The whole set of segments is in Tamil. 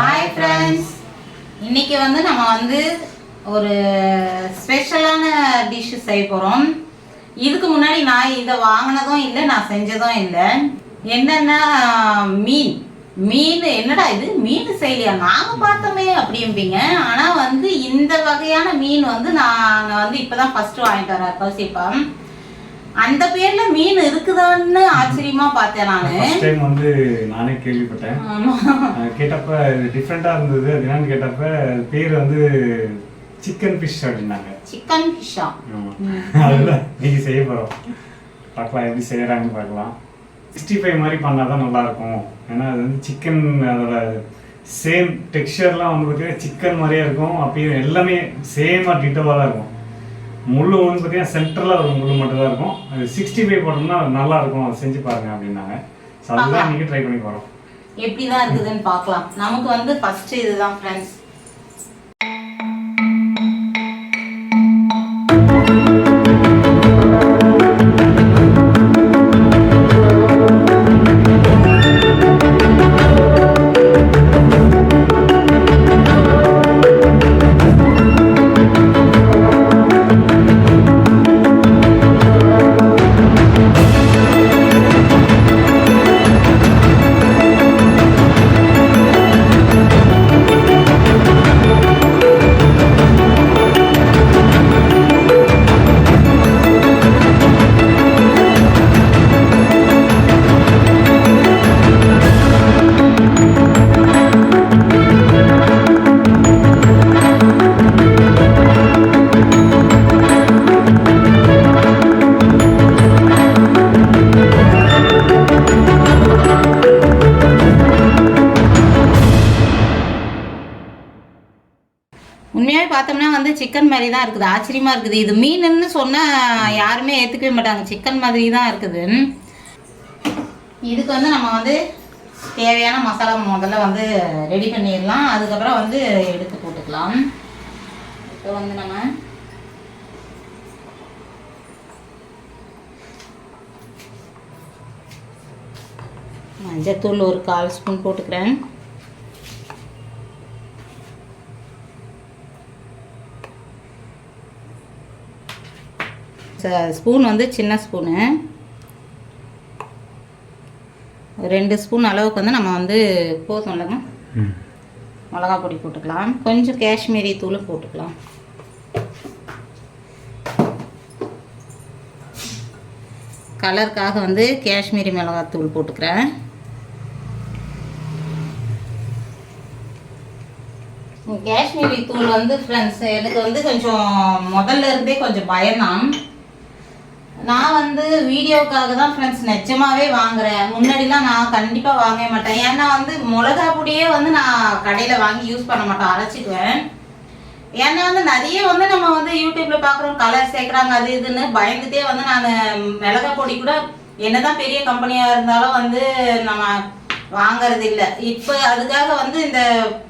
ஹாய் ஃப்ரெண்ட்ஸ் இன்னைக்கு வந்து நம்ம வந்து ஒரு ஸ்பெஷலான டிஷ் செய்ய போகிறோம் இதுக்கு முன்னாடி நான் இதை வாங்கினதும் இல்லை நான் செஞ்சதும் இல்லை. என்னென்னா மீன். மீன் என்னடா இது? மீன் செய்யலையா? நாங்கள் பார்த்தோமே அப்படிம்பீங்க. ஆனால் வந்து இந்த வகையான மீன் வந்து நாங்கள் வந்து இப்போ தான் ஃபஸ்ட்டு வாங்கிட்டு வர கௌசிப்பா அந்த பேர்ல மீன் இருக்குதான்னு ஆச்சரியமா பார்த்தேன் நான். ஃபர்ஸ்ட் டைம் வந்து நானே கேள்விப்பட்டேன். கேட்டப்ப டிஃப்ரெண்டா இருந்தது. என்னன்னு கேட்டப்ப பேர் வந்து சிக்கன் ஃபிஷ் அப்படின்னாங்க. சிக்கன் ஃபிஷ்ஷா. அதுதான். நீங்க செய்ய போறோம். பார்க்கலாம் எப்படி செய்யறாங்கன்னு பார்க்கலாம். சிக்ஸ்டி ஃபைவ் மாதிரி பண்ணாதான் நல்லா இருக்கும் ஏன்னா அது வந்து சிக்கன் அதோட சேம் டெக்ஸ்சர்லாம் வந்து சிக்கன் மாதிரியே இருக்கும். அப்பயும் எல்லாமே சேமா டிட்டோவாக தான் இருக்கும். முள்ளு வந்து பார்த்தீங்கன்னா சென்டரில் ஒரு முள்ளு மட்டும் தான் இருக்கும். அது சிக்ஸ்டி ஃபைவ் போட்டோம்னா நல்லா இருக்கும். அதை செஞ்சு பாருங்க அப்படின்னாங்க. ஸோ அதுதான் இன்னைக்கு ட்ரை பண்ணி போகிறோம் எப்படிதான் இருக்குதுன்னு பார்க்கலாம். நமக்கு வந்து ஃபர்ஸ்ட் இதுதான் ஃப்ரெண்ட்ஸ் சிக்கன் மாதிரி தான் இருக்குது. ஆச்சரியமா இருக்குது. இது மீனுன்னு சொன்னா யாருமே ஏத்துக்கவே மாட்டாங்க. சிக்கன் மாதிரி தான் இருக்குது. இதுக்கு வந்து நம்ம வந்து தேவையான மசாலா முதல்ல வந்து ரெடி பண்ணிடலாம். அதுக்கப்புறம் வந்து எடுத்து போட்டுக்கலாம். இப்போ வந்து நம்ம மஞ்சத்தூள் ஒரு கால் ஸ்பூன் போட்டுக்கிறேன். ஸ்பூன் வந்து சின்ன ஸ்பூனு. ரெண்டு ஸ்பூன் அளவுக்கு வந்து நம்ம வந்து போதும் இல்லைங்க. மிளகா பொடி போட்டுக்கலாம். கொஞ்சம் காஷ்மீரி தூள் போட்டுக்கலாம். கலருக்காக வந்து காஷ்மீரி மிளகாய் தூள் போட்டுக்கிறேன். காஷ்மீரி தூள் வந்து ஃப்ரெண்ட்ஸ் எனக்கு வந்து கொஞ்சம் முதல்ல இருந்தே கொஞ்சம் பயம்தான். நான் வந்து வீடியோக்காக தான் ஃப்ரெண்ட்ஸ் நிஜமாவே வாங்குறேன். முன்னாடிலாம் நான் கண்டிப்பாக வாங்கவே மாட்டேன். ஏன்னா வந்து மிளகா பொடியே வந்து நான் கடையில் வாங்கி யூஸ் பண்ண மாட்டேன் அரைச்சிக்குவேன். ஏன்னா வந்து நிறைய வந்து நம்ம வந்து யூடியூப்ல பார்க்குறோம் கலர் சேர்க்குறாங்க அது இதுன்னு பயந்துட்டே வந்து நான் மிளகா பொடி கூட என்னதான் பெரிய கம்பெனியாக இருந்தாலும் வந்து நம்ம வாங்கறது இல்லை. இப்போ அதுக்காக வந்து இந்த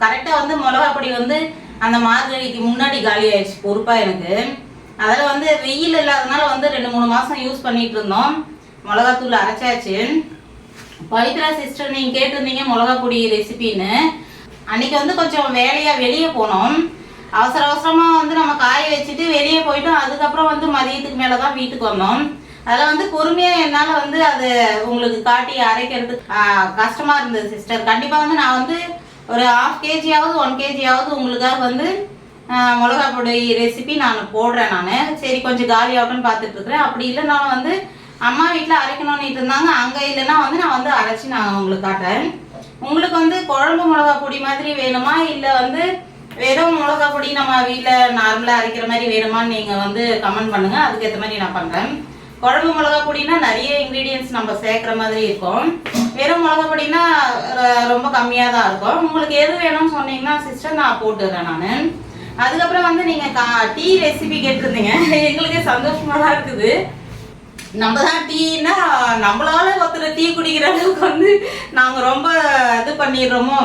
கரெக்டாக வந்து மிளகா பொடி வந்து அந்த மார்கழிக்கு முன்னாடி காலி ஆயிடுச்சு பொறுப்பாக எனக்கு. அதில் வந்து வெயில் இல்லாதனால வந்து ரெண்டு மூணு மாதம் யூஸ் பண்ணிட்டு இருந்தோம் மிளகாத்தூள் அரைச்சாச்சு. பவித்ரா சிஸ்டர் நீங்கள் கேட்டிருந்தீங்க மிளகா பொடி ரெசிபின்னு அன்னைக்கு வந்து கொஞ்சம் வேலையாக வெளியே போனோம். அவசர அவசரமாக வந்து நம்ம காய வச்சுட்டு வெளியே போயிட்டோம். அதுக்கப்புறம் வந்து மதியத்துக்கு மேலே தான் வீட்டுக்கு வந்தோம். அதில் வந்து பொறுமையாக என்னால் வந்து அது உங்களுக்கு காட்டி அரைக்கிறது கஷ்டமாக இருந்தது சிஸ்டர் கண்டிப்பாக வந்து நான் வந்து ஒரு ஹாஃப் கேஜியாவது ஒன் கேஜியாவது உங்களுக்காக வந்து மிளகா பொடி ரெசிபி நான் போடுறேன் நான். சரி கொஞ்சம் காலி ஆகட்டும்னு பார்த்துட்ருக்கிறேன் அப்படி இல்லைனாலும் வந்து அம்மா வீட்டில் அரைக்கணும்னு இருந்தாங்க. அங்கே இல்லைன்னா வந்து நான் வந்து அரைச்சி நான் உங்களுக்கு காட்டுறேன். உங்களுக்கு வந்து குழம்பு மிளகா பொடி மாதிரி வேணுமா? இல்லை வந்து வெறும் மிளகா பொடி நம்ம வீட்டில் நார்மலாக அரைக்கிற மாதிரி வேணுமான்னு நீங்கள் வந்து கமெண்ட் பண்ணுங்கள் அதுக்கேற்ற மாதிரி நான் பண்ணுறேன் குழம்பு மிளகா பொடினா நிறைய இன்க்ரீடியன்ஸ் நம்ம சேர்க்குற மாதிரி இருக்கும். வெறும் மிளகா பொடினா ர- ரொம்ப கம்மியாக தான் இருக்கும். உங்களுக்கு எது வேணும்னு சொன்னீங்கன்னா சிஸ்டர் நான் போட்டுடுறேன் நான். அதுக்கப்புறம் வந்து நீங்கள் கா டீ ரெசிபி கேட்டிருந்தீங்க. எங்களுக்கே சந்தோஷமாக தான் இருக்குது. நம்ம தான் டீனா நம்மளால ஒருத்தர் டீ குடிக்கிற அளவுக்கு வந்து நாங்கள் ரொம்ப இது பண்ணிடுறோமோ?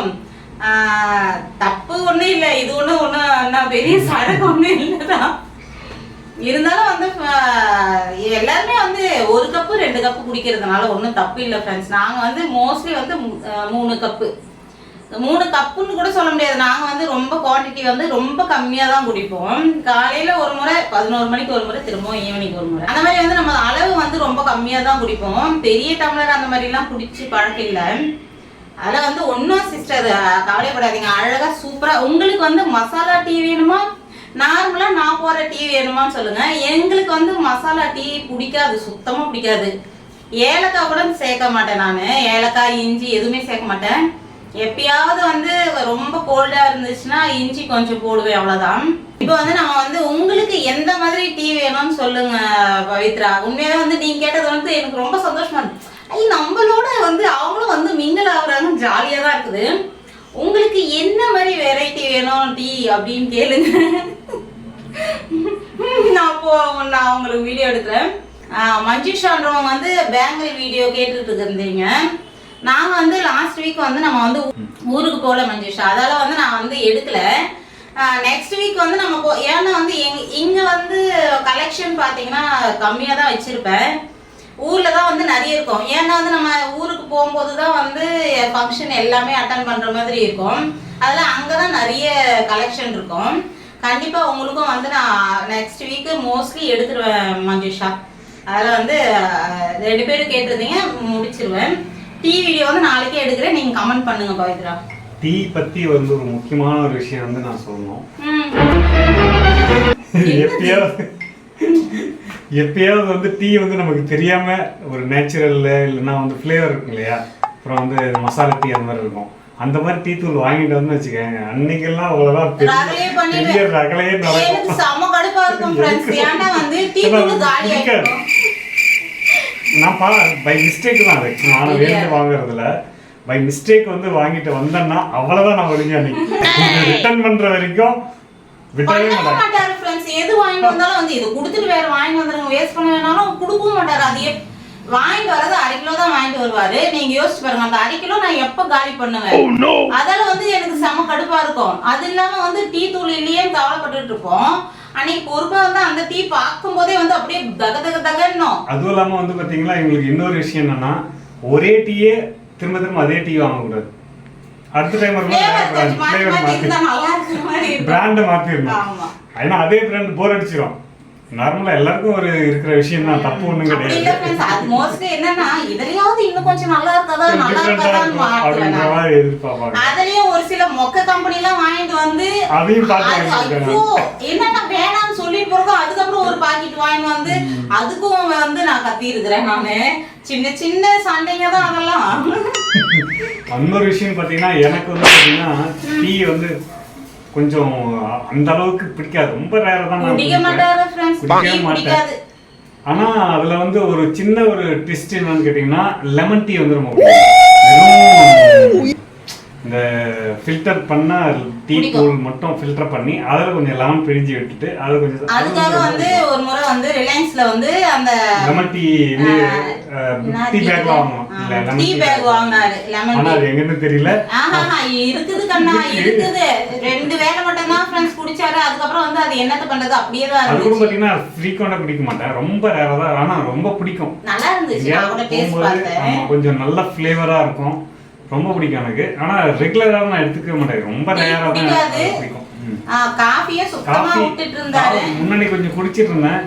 தப்பு ஒன்றும் இல்லை. இது ஒன்றும் ஒன்றும் என்ன பெரிய சடங்கு ஒன்றும் இல்லை தான் இருந்தாலும் வந்து எல்லாருமே வந்து ஒரு கப்பு ரெண்டு கப்பு குடிக்கிறதுனால ஒன்றும் தப்பு இல்லை ஃப்ரெண்ட்ஸ் நாங்கள் வந்து மோஸ்ட்லி வந்து மூணு கப்பு மூணு கப்புன்னு கூட சொல்ல முடியாது. நாங்கள் வந்து ரொம்ப குவாண்டிட்டி வந்து ரொம்ப கம்மியாக தான் குடிப்போம். காலையில் ஒரு முறை பதினோரு மணிக்கு ஒரு முறை திரும்பவும் ஈவினிங் ஒரு முறை. அந்த மாதிரி வந்து நம்ம அளவு வந்து ரொம்ப கம்மியாக தான் குடிப்போம். பெரிய டம்ளர் அந்த மாதிரிலாம் குடிச்சு பழக்கம் இல்லை. அதில் வந்து ஒன்றும் சிஸ்டர் கவலைப்படாதீங்க. அழகாக சூப்பராக உங்களுக்கு வந்து மசாலா டீ வேணுமா? நார்மலாக நான் போகிற டீ வேணுமான்னு சொல்லுங்கள் எங்களுக்கு வந்து மசாலா டீ பிடிக்காது சுத்தமாக பிடிக்காது. ஏலக்காய் கூட சேர்க்க மாட்டேன் நான். ஏலக்காய் இஞ்சி எதுவுமே சேர்க்க மாட்டேன். எப்பயாவது வந்து ரொம்ப கோல்டாக இருந்துச்சுன்னா இஞ்சி கொஞ்சம் போடுவேன் அவ்வளோதான் இப்போ வந்து நம்ம வந்து உங்களுக்கு எந்த மாதிரி டீ வேணும்னு சொல்லுங்க பவித்ரா. உண்மையாவே வந்து நீங்க கேட்டது வந்து எனக்கு ரொம்ப சந்தோஷமா இருக்கு. நம்மளோட வந்து அவங்களும் வந்து மிங்கல் ஆகுறாங்க ஜாலியாக தான் இருக்குது. உங்களுக்கு என்ன மாதிரி வெரைட்டி வேணும் டீ அப்படின்னு கேளுங்க. நான் அப்போ நான் உங்களுக்கு வீடியோ எடுக்கிறேன். மஞ்சுஷான்றவங்க வந்து பேங்கல் வீடியோ கேட்டுட்டு இருந்தீங்க நாங்கள் வந்து லாஸ்ட் வீக் வந்து நம்ம வந்து ஊருக்கு போகல மஞ்சுஷா. அதால வந்து நான் வந்து எடுக்கல. நெக்ஸ்ட் வீக் வந்து நம்ம போ ஏன்னா வந்து எங் இங்கே வந்து கலெக்ஷன் பார்த்தீங்கன்னா கம்மியாக தான் வச்சுருப்பேன். ஊரில் தான் வந்து நிறைய இருக்கும். ஏன்னா வந்து நம்ம ஊருக்கு போகும்போது தான் வந்து ஃபங்க்ஷன் எல்லாமே அட்டன் பண்ணுற மாதிரி இருக்கும். அதில் அங்கே தான் நிறைய கலெக்ஷன் இருக்கும். கண்டிப்பாக உங்களுக்கும் வந்து நான் நெக்ஸ்ட் வீக்கு மோஸ்ட்லி எடுத்துருவேன் மஞ்சுஷா. அதில் வந்து ரெண்டு பேரும் கேட்டிருந்தீங்க முடிச்சிருவேன். டீ வீடியோ வந்து நாளைக்கே எடுக்கிறேன். நீங்கள் கமெண்ட் பண்ணுங்க பவித்ரா. டீ பத்தி வந்து ஒரு முக்கியமான ஒரு விஷயம் வந்து நான் சொல்லணும். எப்பயாவது எப்பயாவது வந்து டீ வந்து நமக்கு தெரியாம ஒரு நேச்சுரல்ல இல்லைன்னா வந்து ஃப்ளேவர் இருக்கும் இல்லையா? அப்புறம் வந்து மசாலா டீ அந்த மாதிரி இருக்கும். அந்த மாதிரி டீ தூள் வாங்கிட்டு வந்து வச்சுக்கோங்க. அன்னைக்கெல்லாம் அவ்வளவுதான் ரகலையே பெரிய ரகலையே நடக்கும். செம கடுப்பா இருக்கும் ஃப்ரெண்ட்ஸ் ஏன்டா வந்து டீ தூள் காலி பிடிக்காது. ஆயிடும் நான் பா மிஸ்டேக் தான் அது. நான் வேணும்னு வாங்குறதுல பை மிஸ்டேக் வந்து வாங்கிட்டு வந்தேன்னா அவ்வளவுதான் நான் ஒழுங்கா அன்னைக்கு ரிட்டர்ன் பண்ற வரைக்கும் விட்டவே மாட்டாரு ஃப்ரெண்ட்ஸ் எது வாங்கிட்டு வந்தாலும் வந்து இது கொடுத்துட்டு வேற வாங்கிட்டு வந்துருங்க. வேஸ்ட் பண்ண வேணாலும் கொடுக்கவும் மாட்டாரு. அது வாங்கிட்டு வர்றது அரை கிலோ தான் வாங்கிட்டு வருவாரு. நீங்க யோசிச்சு பாருங்க அந்த அரை கிலோ நான் எப்ப காலி பண்ணுவேன்? அதெல்லாம் வந்து எனக்கு செம கடுப்பா இருக்கும். அது இல்லாம வந்து டீ தூள் இல்லையே கவலைப்பட்டுட்டு இருப்போம். அன்னைக்கு பொறுப்பா வந்து அந்த டீ பார்க்கும் போதே வந்து அப்படியே தக தக தகன்னும். அதுவும் இல்லாம வந்து பாத்தீங்களா எங்களுக்கு இன்னொரு விஷயம் என்னன்னா ஒரே டீயே திரும்ப திரும்ப அதே டீ வாங்கக்கூடாது. அடுத்த டைம் இருக்கும். பிராண்டை மாத்திரணும் ஏன்னா அதே பிராண்ட் போர் அடிச்சிடும் நார்மலா எல்லாருக்கும் ஒரு இருக்கிற விஷயம் தான் தப்பு ஒண்ணும் கிடையாது. அது மோஸ்ட்லி என்னன்னா இதுலயாவது இன்னும் கொஞ்சம் நல்லா இருக்காதா நல்லா. மாதிரி எதிர்பார்ப்பாங்க. அதுலயும் ஒரு சில மொக்க கம்பெனி எல்லாம் வாங்கிட்டு வந்து அதையும் பார்த்து என்னன்னா வேணாம்னு சொல்லிட்டு பிறகு அதுக்கப்புறம் ஒரு பாக்கெட் வாங்கிட்டு வந்து அதுக்கும் வந்து நான் கத்தி இருக்கிறேன் நானு. சின்ன சின்ன சண்டைங்க தான் அதெல்லாம். இன்னொரு விஷயம் பாத்தீங்கன்னா எனக்கு வந்து பாத்தீங்கன்னா டீ வந்து கொஞ்சம் அந்த அளவுக்கு பிடிக்காது. ரொம்ப ரேரா தான் குடிக்கவே மாட்டேன். ஆனா அதுல வந்து ஒரு சின்ன ஒரு ட்விஸ்ட் என்னன்னு கேட்டீங்கன்னா லெமன் டீ வந்து ரொம்ப இந்த ஃபில்டர் பண்ண டீ. தூள் மட்டும் ஃபில்டர் பண்ணி அதுல கொஞ்சம் லெமன் பிழிஞ்சு விட்டுட்டு அது கொஞ்சம் அதுக்காக வந்து ஒரு முறை வந்து ரிலையன்ஸ்ல வந்து அந்த லெமன் டீ டீ பேக் வாங்கணும். இல்ல லெமன் டீ பேக் வாங்கினாரு லெமன் ஆனா அது எங்கன்னு தெரியல. ஆஹா இருக்குது கண்ணா இருக்குது. ரெண்டு வேளை மட்டும் தான் ஃப்ரெண்ட்ஸ் குடிச்சாரு. அதுக்கப்புறம் வந்து அது என்னத்த பண்றது? அப்படியே தான் அது கூட இருந்துச்சு. பாத்தீங்கன்னா ஃப்ரீக்வெண்டா குடிக்க மாட்டேன். ரொம்ப ரேரா தான் ஆனா ரொம்ப பிடிக்கும். நல்லா இருந்துச்சு. நான் கூட எங்கேயாவது டேஸ்ட் போகும்போது பார்த்தேன். ஆமா, கொஞ்சம் நல்ல ஃப்ளேவரா இருக்கும். ரொம்ப பிடிக்கும் எனக்கு. ஆனா ரெகுலரா நான் எடுத்துக்கவே மாட்டேன். ரொம்ப ரேரா தான் பிடிக்கும். காஃபியே சுத்தமா விட்டுட்டு இருந்தாரு முன்னாடி கொஞ்சம் குடிச்சிட்டு இருந்தேன்.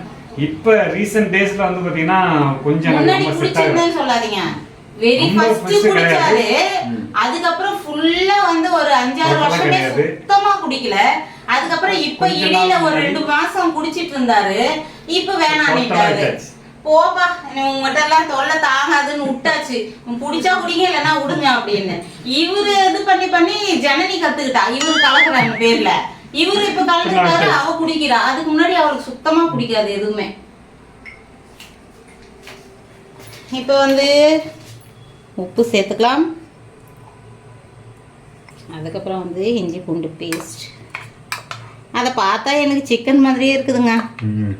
இப்ப ரீசெண்ட் டேஸ்ல வந்து பாத்தீங்கன்னா கொஞ்சம் முன்னாடி குடிச்சிருந்தேன்னு சொல்லாதீங்க. வெரி ஃபர்ஸ்ட் குடிச்சாரு. அதுக்கப்புறம் ஃபுல்லா வந்து ஒரு அஞ்சாறு வருஷமே. சுத்தமா குடிக்கல. அதுக்கப்புறம் இப்ப இடையில ஒரு. ரெண்டு மாசம் குடிச்சிட்டு இருந்தாரு. இப்ப விட்டாச்சு. போப்பா உங்ககிட்ட எல்லாம் தொல்லை தாங்காதுன்னு விட்டாச்சு. புடிச்சா குடிங்க இல்லைன்னா விடுங்க அப்படின்னு. இவரு இது பண்ணி பண்ணி ஜனனி கத்துக்கிட்டா. இவரு கலக்குறாங்க பேர்ல. இவரு இப்ப கலந்துட்டாரு அவ குடிக்கிறா. அதுக்கு முன்னாடி அவருக்கு சுத்தமா பிடிக்காது எதுவுமே. இப்போ வந்து உப்பு சேர்த்துக்கலாம். அதுக்கப்புறம் வந்து இஞ்சி பூண்டு பேஸ்ட் அதை பார்த்தா எனக்கு சிக்கன் மாதிரியே இருக்குதுங்க. ம்.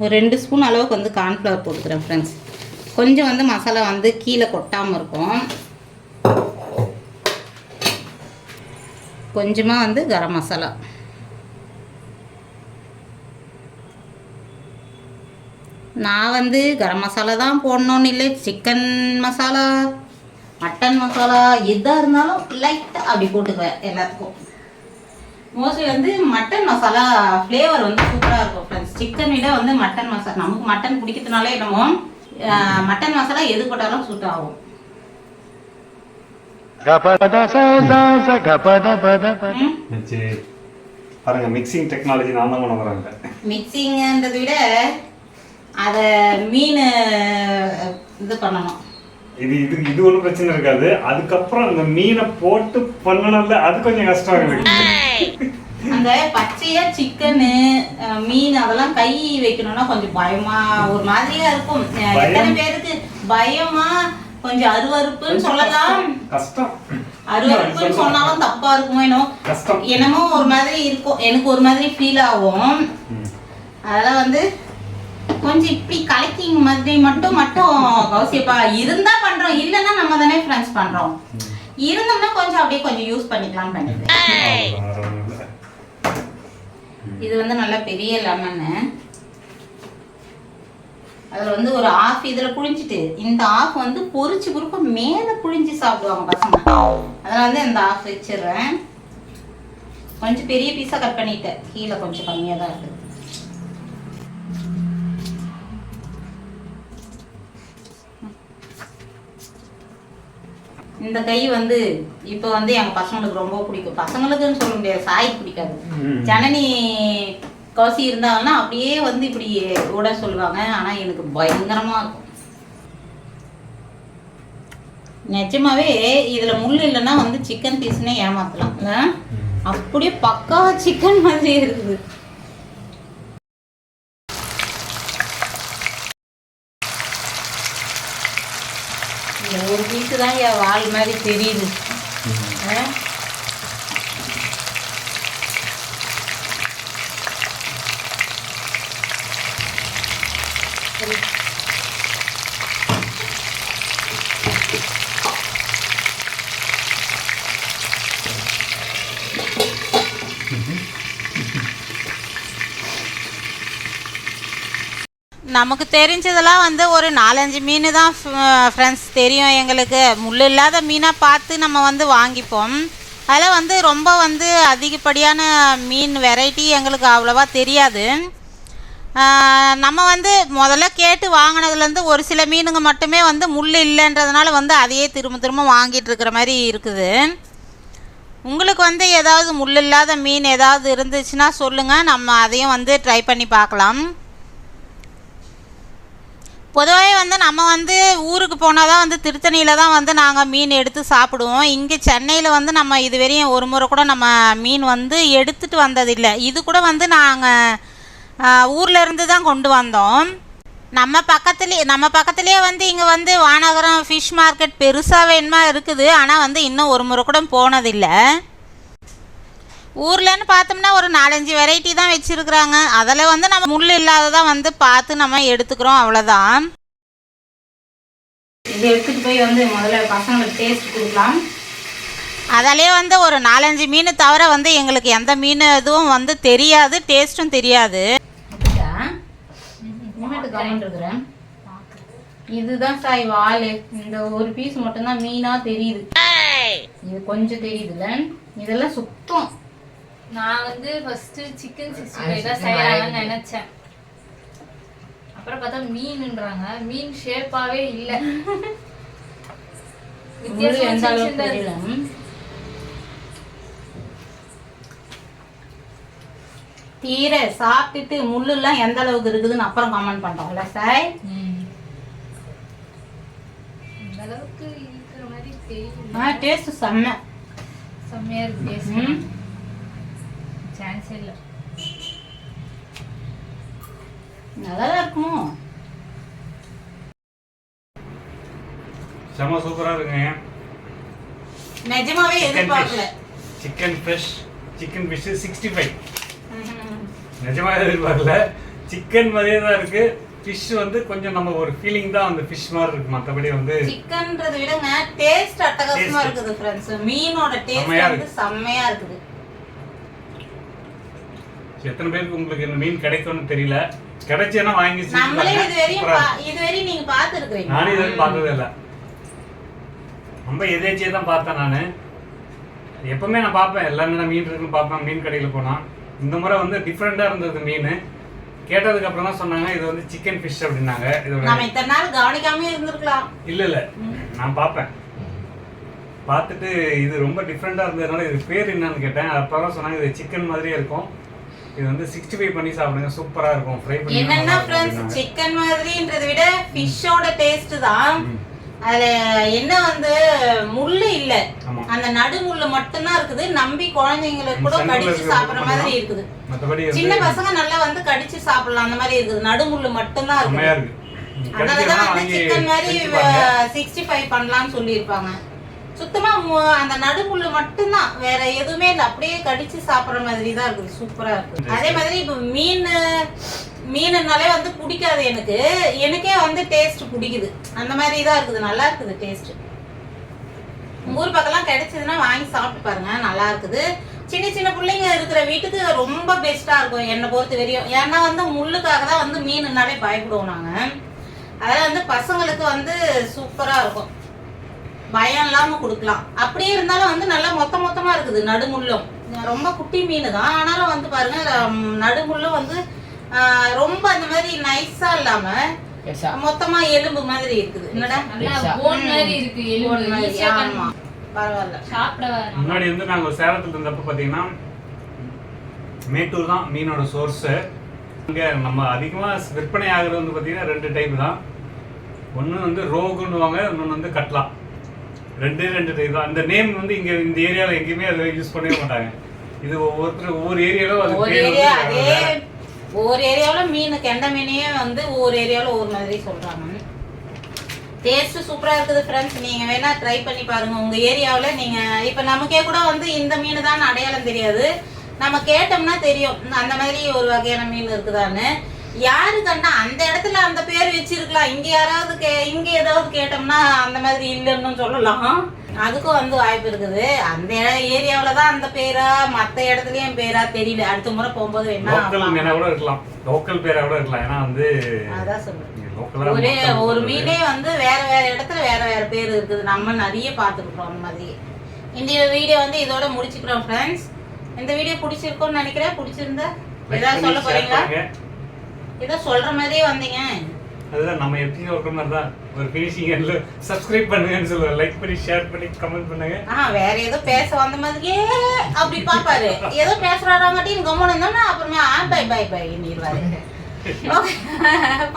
ஒரு ரெண்டு ஸ்பூன் அளவுக்கு வந்து கார்ன்ஃப்ளவர் போட்டுக்கிறேன் ஃப்ரெண்ட்ஸ் கொஞ்சம் வந்து மசாலா வந்து கீழே கொட்டாமல் இருக்கும். கொஞ்சமாக வந்து கரம் மசாலா. நான் வந்து கரம் மசாலா தான் போடணும்னு இல்லை சிக்கன் மசாலா மட்டன் மசாலா எதாக இருந்தாலும் லைட்டாக அப்படி போட்டுக்குவேன் எல்லாத்துக்கும். மோஸ்ட்லி வந்து மட்டன் மசாலா ஃப்ளேவர் வந்து சூப்பராக இருக்கும் ஃப்ரெண்ட்ஸ் சிக்கன் விட வந்து மட்டன் மசாலா நமக்கு மட்டன் பிடிக்கிறதுனாலே என்னமோ மட்டன் மசாலா எது போட்டாலும் சூட் ஆகும். பாருங்க மிக்சிங் டெக்னாலஜி நான் தான் பண்ண வராங்க மிக்சிங்கன்றதை விட அதை மீன் இது பண்ணணும். இது இது இது ஒன்றும் பிரச்சனை இருக்காது. அதுக்கப்புறம் அந்த மீனை போட்டு பண்ணணும்ல அது கொஞ்சம் கஷ்டம் எனக்கு அந்த பச்சையா சிக்கனு மீன் அதெல்லாம் கை வைக்கணும்னா கொஞ்சம் பயமா ஒரு மாதிரியா இருக்கும்? எத்தனை பேருக்கு பயமா கொஞ்சம் அருவருப்புன்னு சொல்லலாம். கஷ்டம். அருவருப்புன்னு சொன்னாலும் தப்பா இருக்குமோ என்னமோ என்னமோ ஒரு மாதிரி இருக்கும். எனக்கு ஒரு மாதிரி ஃபீல் ஆகும். அதெல்லாம் வந்து கொஞ்சம் இப்படி கலக்கிங் மாதிரி மட்டும் மட்டும் கௌசியப்பா இருந்தா பண்றோம் இல்லைன்னா நம்ம தானே ஃப்ரெண்ட்ஸ் பண்றோம். இருந்தோம்னா கொஞ்சம் அப்படியே கொஞ்சம் யூஸ் பண்ணிக்கலாம் பண்ணிக்கலாம் இது வந்து நல்ல பெரிய லெமன் அதில் வந்து ஒரு ஆஃப் இதில் புழிஞ்சிட்டு இந்த ஆஃப் வந்து பொறிச்சு கொடுக்க மேலே புழிஞ்சு சாப்பிடுவாங்க பசங்க. அதில் வந்து இந்த ஆஃப் வச்சிடுறேன். கொஞ்சம் பெரிய பீஸாக கட் பண்ணிட்டேன். கீழே கொஞ்சம் கம்மியாக தான் இருக்குது இந்த கை வந்து இப்போ வந்து எங்க பசங்களுக்கு ரொம்ப பிடிக்கும். பசங்களுக்குன்னு சொல்ல முடியாது சாய்க்கு பிடிக்காது. ஜனனி கௌசி இருந்தாங்கன்னா அப்படியே வந்து இப்படி விட சொல்லுவாங்க. ஆனா எனக்கு பயங்கரமா இருக்கும். நிஜமாவே இதுல முள் இல்லைன்னா வந்து சிக்கன் பீஸ்னே ஏமாத்தலாம்? அப்படியே பக்காவா சிக்கன் மாதிரி இருக்குது இந்த என் வால் மாதிரி தெரியுது. நமக்கு தெரிஞ்சதெல்லாம் வந்து ஒரு நாலஞ்சு மீன் தான் ஃப்ரெண்ட்ஸ் தெரியும் எங்களுக்கு. முள் இல்லாத மீனாக பார்த்து நம்ம வந்து வாங்கிப்போம். அதில் வந்து ரொம்ப வந்து அதிகப்படியான மீன் வெரைட்டி எங்களுக்கு அவ்வளோவா தெரியாது. நம்ம வந்து முதல்ல கேட்டு வாங்கினதுலேருந்து ஒரு சில மீனுங்க மட்டுமே வந்து முள் இல்லைன்றதுனால வந்து அதையே திரும்ப திரும்ப வாங்கிட்டு இருக்கிற மாதிரி இருக்குது. உங்களுக்கு வந்து ஏதாவது முள் இல்லாத மீன் ஏதாவது இருந்துச்சுன்னா சொல்லுங்கள் நம்ம அதையும் வந்து ட்ரை பண்ணி பார்க்கலாம். பொதுவாகவே வந்து நம்ம வந்து ஊருக்கு போனால் தான் வந்து திருத்தணியில் தான் வந்து நாங்கள் மீன் எடுத்து சாப்பிடுவோம். இங்கே சென்னையில் வந்து நம்ம இதுவரையும் ஒரு முறை கூட நம்ம மீன் வந்து எடுத்துகிட்டு வந்ததில்லை. இது கூட வந்து நாங்கள் ஊரில் இருந்து தான் கொண்டு வந்தோம். நம்ம பக்கத்துலேயே நம்ம பக்கத்துலேயே வந்து இங்கே வந்து வானகரம் ஃபிஷ் மார்க்கெட் பெருசாக வேணுமா இருக்குது. ஆனால் வந்து இன்னும் ஒரு முறை கூட போனதில்லை. ஊர்லன்னு பார்த்தோம்னா ஒரு நாலஞ்சு வெரைட்டி தான் வச்சுருக்குறாங்க. அதில் வந்து நம்ம முள் இல்லாததான் வந்து பார்த்து நம்ம எடுத்துக்கிறோம் அவ்வளோதான் இது எடுத்துகிட்டு போய் வந்து முதல்ல பசங்களுக்கு டேஸ்ட் கொடுக்கலாம். அதிலே வந்து ஒரு நாலஞ்சு மீன் தவிர வந்து எங்களுக்கு எந்த மீன் எதுவும் வந்து தெரியாது டேஸ்ட்டும் தெரியாது. இதுதான் சாய் வால். இந்த ஒரு பீஸ் மட்டும்தான் மீனா தெரியுது. இது கொஞ்சம் தெரியுதுல்ல. இதெல்லாம் சுத்தம். நான் வந்து ஃபர்ஸ்ட் சிக்கன் சிக்ஸ்டி ஃபைவ் தான் செய்யறாங்கன்னு நினைச்சேன். அப்புறம் பார்த்தா மீன்ன்றாங்க. மீன் ஷேப்பாவே இல்ல. வித்தியாசம் தீர சாப்பிட்டுட்டு முள்ளுலாம் எந்த அளவுக்கு இருக்குதுன்னு அப்புறம் கமெண்ட் பண்றோம்ல சாய்? அளவுக்கு இருக்கிற மாதிரி தெரியல. ஆ டேஸ்ட் செம்ம. செம்மையா இருக்கு டேஸ்ட். சான்ஸ் இல்ல. நல்லா தான் இருக்குமோ. செம சூப்பரா இருக்குங்க. நிஜமாவே சிக்கன் எதிர்பார்க்கல. Chicken fish chicken fish sixty five. நிஜமாக எதிர்பார்க்கல. சிக்கன் மாதிரியே தான் இருக்கு. ஃபிஷ் வந்து கொஞ்சம் நம்ம ஒரு ஃபீலிங் தான் அந்த ஃபிஷ் மாதிரி இருக்கு. மற்றபடி வந்து சிக்கன்றதை விடங்க டேஸ்ட் அட்டகாசமா. இருக்குது ஃப்ரெண்ட்ஸ் மீனோட டேஸ்ட் வந்து செம்மையா இருக்குது. எத்தனை பேருக்கு உங்களுக்கு இந்த மீன் கிடைக்கும்னு தெரியல. கிடைச்சேன்னா வாங்கி நம்மளே பாருங்க. இது வரையும் சூப்பரா பா- இது வரையும் நீங்க பாத்துருக்கீங்க நானே இது பார்த்ததே இல்லை. ரொம்ப எதேச்சியே தான் பார்த்தேன் நான். எப்பவுமே நான் பார்ப்பேன். எல்லாமே நான் மீன் இருக்குன்னு பார்ப்பேன். மீன் கடையில் போனால் இந்த முறை வந்து டிஃப்ரெண்ட்டாக இருந்தது மீன். கேட்டதுக்கு அப்புறம் தான் சொன்னாங்க இது வந்து சிக்கன் ஃபிஷ் அப்படின்னாங்க. இதோட நம்ம இத்தனை நாள் கவனிக்காம இருந்திருக்கலாம். இல்ல இல்ல. நான் பார்ப்பேன். பார்த்துட்டு இது ரொம்ப டிஃப்ரெண்டாக இருந்ததுனால இது பேர் என்னன்னு கேட்டேன். அப்பதான் சொன்னாங்க இது சிக்கன் மாதிரியே இருக்கும். இது வந்து சிக்ஸ்டி ஃபைவ் பண்ணி சாப்பிடுங்க சூப்பரா இருக்கும். ஃப்ரை பண்ணி என்னன்னா ஃப்ரெண்ட்ஸ் சிக்கன் மாதிரின்றதை விட ஃபிஷ்ஷோட டேஸ்ட் தான். அதுல என்ன வந்து முள்ளு இல்ல. அந்த நடு முள்ளு மட்டும்தான் இருக்குது. நம்பி குழந்தைங்களுக்கு கூட கடிச்சு சாப்பிடுற மட்டும் மாதிரி தான். இருக்குது. சின்ன பசங்க நல்லா வந்து கடிச்சு சாப்பிடலாம். அந்த மாதிரி இருக்குது. நடுமுள்ளு மட்டும்தான் செம்மையா இருக்குது இருக்கு. அதனாலதான் வந்து சிக்கன் மாதிரி. சிக்ஸ்டி ஃபைவ் பண்ணலாம்னு சொல்லியிருப்பாங்க. சுத்தமா அந்த நடுமுள்ளு மட்டும்தான். வேற எதுவுமே இல்லை. அப்படியே கடிச்சு சாப்பிடுற மாதிரி தான் இருக்குது. சூப்பரா இருக்கு அதே மாதிரி இப்போ மீன் மீனுனாலே வந்து பிடிக்காது எனக்கு. எனக்கே வந்து டேஸ்ட் பிடிக்குது. அந்த மாதிரி தான் இருக்குது. நல்லா இருக்குது டேஸ்ட் ஊர் பக்கம்லாம் கிடைச்சதுன்னா வாங்கி சாப்பிட்டு பாருங்க. நல்லா இருக்குது. சின்ன சின்ன பிள்ளைங்க இருக்கிற வீட்டுக்கு ரொம்ப பெஸ்டா இருக்கும் என்னை பொறுத்த வரையும். ஏன்னா வந்து முள்ளுக்காக தான் வந்து மீனுனாலே பயப்படுவோம் நாங்க. அதெல்லாம் வந்து பசங்களுக்கு வந்து சூப்பரா இருக்கும். பயம் இல்லாம கொடுக்கலாம். அப்படியே இருந்தாலும் வந்து நல்லா மொத்த மொத்தமா இருக்குது நடுமுள்ளும் ரொம்ப குட்டி மீன் தான். ஆனாலும் வந்து பாருங்க நடுமுள்ளும் வந்து ரொம்ப அந்த மாதிரி நைஸா இல்லாம மொத்தமா எலும்பு மாதிரி இருக்குது. என்னடா? மாதிரி இருக்கு எலும்பு. மாதிரி, ஆமா. பரவாயில்ல. சாப்பிட முன்னாடி வந்து நாங்க சேலத்துல இருந்தப்ப பாத்தீங்கன்னா மேட்டூர் தான் மீனோட சோர்ஸ் இங்க நம்ம அதிகமா விற்பனை ஆகுறது வந்து பாத்தீங்கன்னா ரெண்டு டைப் தான். ஒண்ணு வந்து ரோகுன்னுவாங்க இன்னொன்று வந்து கட்லா. ரெண்டே ரெண்டு டைப் தான். அந்த நேம் வந்து இங்க இந்த ஏரியால எங்கேயுமே அதை யூஸ் பண்ணவே மாட்டாங்க. இது ஒவ்வொருத்தர் ஒவ்வொரு ஏரியாலும் அது ஏரியா அதே. ஒவ்வொரு ஏரியாவுல மீன் கெண்ட மீனையே வந்து ஒவ்வொரு ஏரியாவுல ஒவ்வொரு மாதிரி சொல்றாங்க. டேஸ்ட் சூப்பரா இருக்குது ஃப்ரெண்ட்ஸ் நீங்க வேணா ட்ரை பண்ணி பாருங்க. உங்க ஏரியாவுல நீங்க இப்ப நமக்கே கூட வந்து இந்த மீன் தான் அடையாளம் தெரியாது. நம்ம கேட்டோம்னா தெரியும். அந்த மாதிரி ஒரு வகையான மீன் இருக்குதான்னு. யாரு கண்டா அந்த இடத்துல அந்த பேர் வச்சிருக்கலாம். இங்க யாராவது கே இங்க ஏதாவது கேட்டோம்னா அந்த மாதிரி இல்லைன்னு சொல்லலாம். அதுக்கும் வந்து வாய்ப்பு இருக்குது. அந்த ஏரியாவுல தான் அந்த பேரா மத்த இடத்துலயும் பேரா தெரியல. அடுத்த முறை போகும்போது மீனா கூட இருக்கலாம். லோக்கல் பேரா கூட இருக்கலாம். ஏன்னா வந்து அதான் சொல்றேன். ஒரே ஒரு. மீனே வந்து வேற வேற இடத்துல வேற வேற பேர் இருக்குது. நம்ம நிறைய பார்த்துருக்கோம் அந்த மாதிரி. இந்த வீடியோ வந்து இதோட முடிச்சுக்கிறோம் ஃப்ரெண்ட்ஸ் இந்த வீடியோ பிடிச்சிருக்கோம்னு நினைக்கிறேன். பிடிச்சிருந்தா ஏதாவது சொல்ல போறீங்களா. ஏதோ சொல்ற மாதிரியே வந்தீங்க. அதுதான் நம்ம எப்பயும் சொல்ற மாதிரி தான். ஒரு ஃபினிஷிங் எண்ட்ல சப்ஸ்கிரைப் பண்ணுங்கன்னு சொல்லுவேன் லைக் பண்ணி ஷேர் பண்ணி கமெண்ட் பண்ணுங்க. ஆ வேற ஏதோ பேச வந்த மாதிரியே அப்படி பாப்பாரு ஏதோ பேசுறாராங்கட்டின்னு கம்மன் இருந்தோம்னா அப்புறமா பை பை பை நீர்வாரு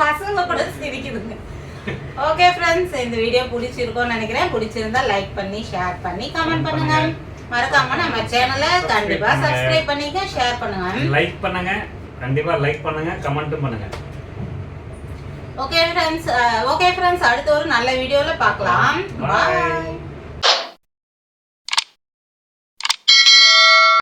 பசங்க கூட சிரிக்குதுங்க. ஓகே ஃப்ரெண்ட்ஸ் இந்த வீடியோ பிடிச்சிருக்கோம்னு நினைக்கிறேன். பிடிச்சிருந்தா லைக் பண்ணி ஷேர் பண்ணி கமெண்ட் பண்ணுங்க. மறக்காம நம்ம சேனலை கண்டிப்பா. சப்ஸ்கிரைப் பண்ணிக்க ஷேர் பண்ணுங்க. லைக் பண்ணுங்க. கண்டிப்பா லைக் பண்ணுங்க கமெண்ட்டும் பண்ணுங்க. ஓகே ஃப்ரெண்ட்ஸ் ஓகே ஃப்ரெண்ட்ஸ் அடுத்த ஒரு நல்ல வீடியோல பார்க்கலாம். பாய்